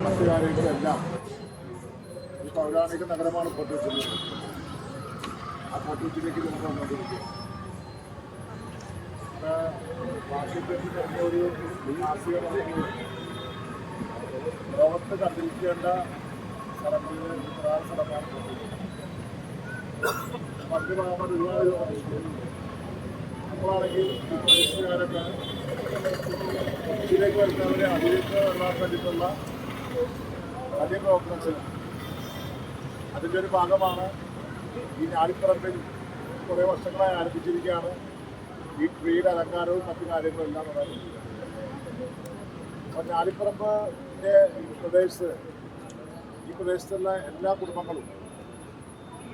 നാട്ടുകാരെല്ലാം ഈ പൗരാണിക നഗരമാണ് കൊച്ചി ആ ഫോർട്ട് കൊച്ചിയിലേക്ക് നമ്മൾ വന്നുകൊണ്ടിരിക്കുക വാർഷികത്തിൽ കഴിഞ്ഞ ഒരു മാസികമാണ് ലോകത്ത് കണ്ടിരിക്കേണ്ട സ്ഥലങ്ങളിൽ പ്രധാന സ്ഥലമാണ് ഫോർട്ട് കൊച്ചി മറ്റു ഭാഗങ്ങൾ ഒരുപാട് നമ്മളാണെങ്കിൽ പ്രദേശത്തുകാരൊക്കെ കൊച്ചിയിലേക്ക് വരുന്നവരെ അതിലേക്ക് വരാൻ വേണ്ടിയിട്ടുള്ള വലിയ പ്രവർത്തനത്തിൽ അതിന്റെ ഒരു ഭാഗമാണ് ഈ ഞാലിപ്പറമ്പിൽ കുറേ വർഷങ്ങളായി ആരംഭിച്ചിരിക്കുകയാണ്. ഈ ട്രീയുടെ അലങ്കാരവും മറ്റു കാര്യങ്ങളും എല്ലാം നടക്കുന്നത് അപ്പോൾ ഞാലിപ്പറമ്പിന്റെ പ്രദേശത്ത് ഈ പ്രദേശത്തുള്ള എല്ലാ കുടുംബങ്ങളും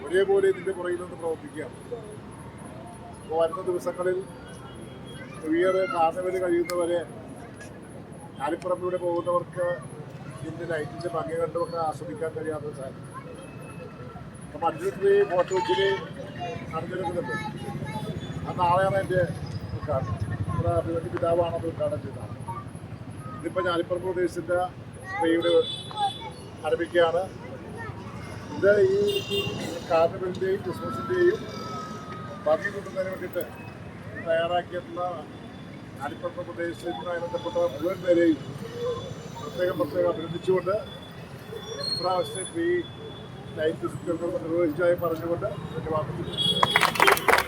ഒരേപോലെ ഇതിന്റെ പുറകിൽ നിന്ന് പ്രവർത്തിക്കുകയാണ്. അപ്പോൾ വരുന്ന ദിവസങ്ങളിൽ ന്യൂ ഇയർ കാർണിവൽ കഴിയുന്നവരെ ഞാലിപ്പറമ്പിലൂടെ പോകുന്നവർക്ക് ഇതിന്റെ ലൈറ്റിന്റെ ഭംഗി കണ്ടുമൊക്കെ ആസ്വദിക്കാൻ കഴിയാത്ത സാധനം. അപ്പം മറ്റൊരു ഫോട്ടോ വെച്ചിൽ നടന്നിരുന്നുണ്ട് ആ നാളെയാണ് എന്റെ ഉദ്ഘാടനം. നമ്മുടെ അഭിവൃദ്ധി പിതാവാണ് അത് ഉദ്ഘാടനം ചെയ്തത്. ഇതിപ്പോൾ ഞാലിപ്പറമ്പ് പ്രദേശത്തിന്റെ സ്ത്രീയുടെ ആരംഭിക്കുകയാണ്. ഇത് ഈ കാർണിവലിന്റെയും ക്രിസ്മസിന്റെയും ഭംഗി കൂട്ടുന്നതിന് വേണ്ടിയിട്ട് തയ്യാറാക്കിയിട്ടുള്ള ഞാലിപ്പറമ്പ് പ്രദേശത്തുമായി ബന്ധപ്പെട്ട മുഴുവൻ പേരെയും പ്രത്യേകം പ്രത്യേകം അഭിനന്ദിച്ചുകൊണ്ട് ഇപ്രാവശ്യത്തെ ട്രീ ലൈറ്റ് ഫെസ്റ്റിവൽ നിർവഹിച്ചതായി പറഞ്ഞുകൊണ്ട് എൻ്റെ വാർത്ത പല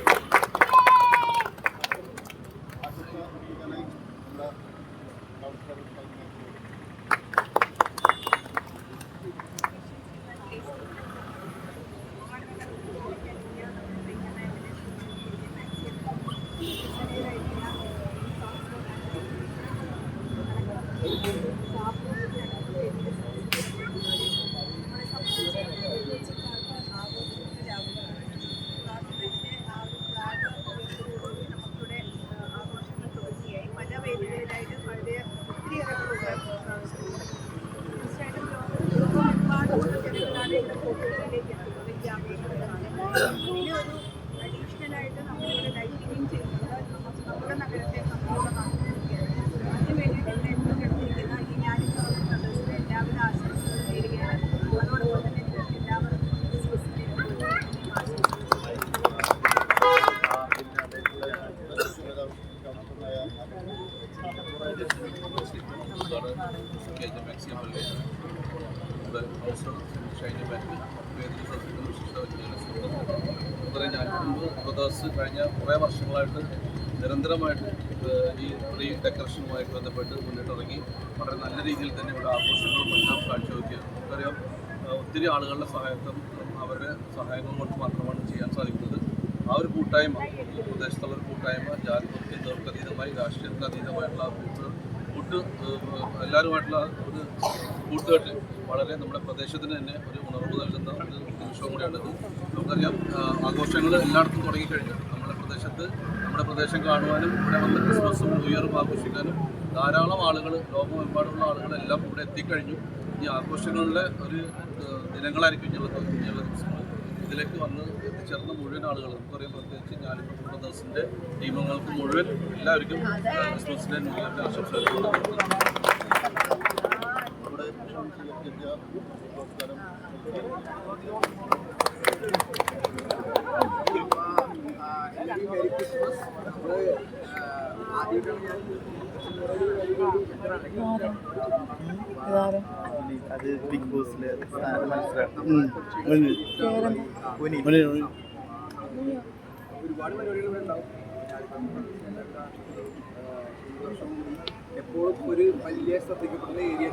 Brothers കഴിഞ്ഞ കുറേ വർഷങ്ങളായിട്ട് നിരന്തരമായിട്ട് ഈ ട്രീ ഡെക്കറേഷനുമായിട്ട് ബന്ധപ്പെട്ട് മുന്നിട്ടിറങ്ങി വളരെ നല്ല രീതിയിൽ തന്നെ ഇവിടെ ആഘോഷങ്ങളും എല്ലാം കാഴ്ചവെക്കുക നമുക്കറിയാം ഒത്തിരി ആളുകളുടെ സഹായത്വം അവരുടെ സഹായങ്ങൾ കൊണ്ട് മാത്രമാണ് ചെയ്യാൻ സാധിക്കുന്നത് ആ ഒരു കൂട്ടായ്മ പ്രദേശത്തുള്ള ഒരു കൂട്ടായ്മ ജാതിപത്യം അതീതമായി രാഷ്ട്രീയത്തിന് അതീതമായിട്ടുള്ള ആ കൂട്ട് കൂട്ട് എല്ലാവരുമായിട്ടുള്ള ഒരു കൂട്ടുകെട്ട് വളരെ നമ്മുടെ പ്രദേശത്തിന് തന്നെ ഒരു ഉണർവ് നൽകുന്ന ഒരു നിമിഷവും കൂടിയാണിത്. നമുക്കറിയാം ആഘോഷങ്ങൾ എല്ലായിടത്തും തുടങ്ങിക്കഴിഞ്ഞു. നമ്മുടെ പ്രദേശത്ത് നമ്മുടെ പ്രദേശം കാണുവാനും ഇവിടെ വന്ന് ക്രിസ്മസും ന്യൂ ഇയറും ആഘോഷിക്കാനും ധാരാളം ആളുകൾ ലോകമെമ്പാടുള്ള ആളുകളെല്ലാം ഇവിടെ എത്തിക്കഴിഞ്ഞു. ഈ ആഘോഷങ്ങളുടെ ഒരു ദിനങ്ങളായിരിക്കും ഇനിയുള്ള ഇനിയുള്ള ദിവസങ്ങൾ. ഇതിലേക്ക് വന്ന് എത്തിച്ചേർന്ന മുഴുവൻ ആളുകൾ നമുക്കറിയാം പ്രത്യേകിച്ച് ഞാനിപ്പോൾ ബ്രദേഴ്സിന്റെ ടീമുകൾക്ക് മുഴുവൻ എല്ലാവർക്കും ക്രിസ്മസിന്റെ ന്യൂ ഇയറിന്റെ ആശംസകൾ സ്വീകരിച്ച നമസ്കാരം. അത് ബിഗ് ബോസിലെ എപ്പോഴും ഒരു വലിയ ശ്രദ്ധിക്കപ്പെടുന്ന ഏരിയ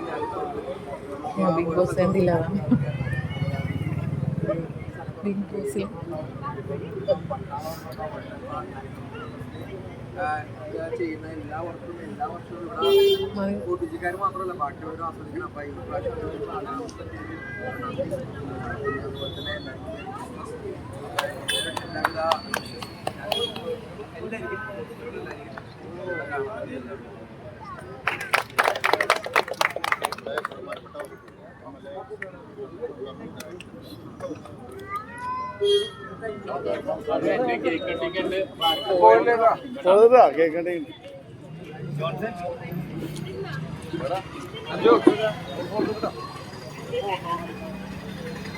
ബിഗ് ബോസ് എന്തിലാണ് ബിഗ് ബോസിൽ ചെയ്യുന്ന എല്ലാ വർഷവും എല്ലാ വർഷവും. ഇവിടെ ഒട്ടിച്ചിക്കാർ മാത്രമല്ല ബാക്കിയുള്ളവരും ആസ്വദിക്കണം അപ്പൊ ഈ പ്രാവശ്യം അതുപോലെ തന്നെ എല്ലാവിധ കേൾക്കണ്ടേ അയ്യോ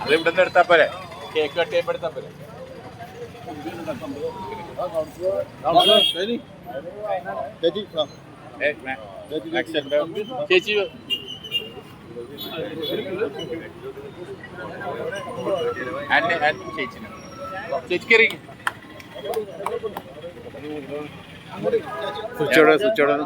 അത് ഇവിടെ നിന്ന് എടുത്താ പോരെ. കേക്ക് കട്ട് ചെയ്യുമ്പോൾ എടുത്താ പോരെ. ചേച്ചി അന്നെ അന്നെ ਸੁਚੜਾ ਸੁਚੜਾ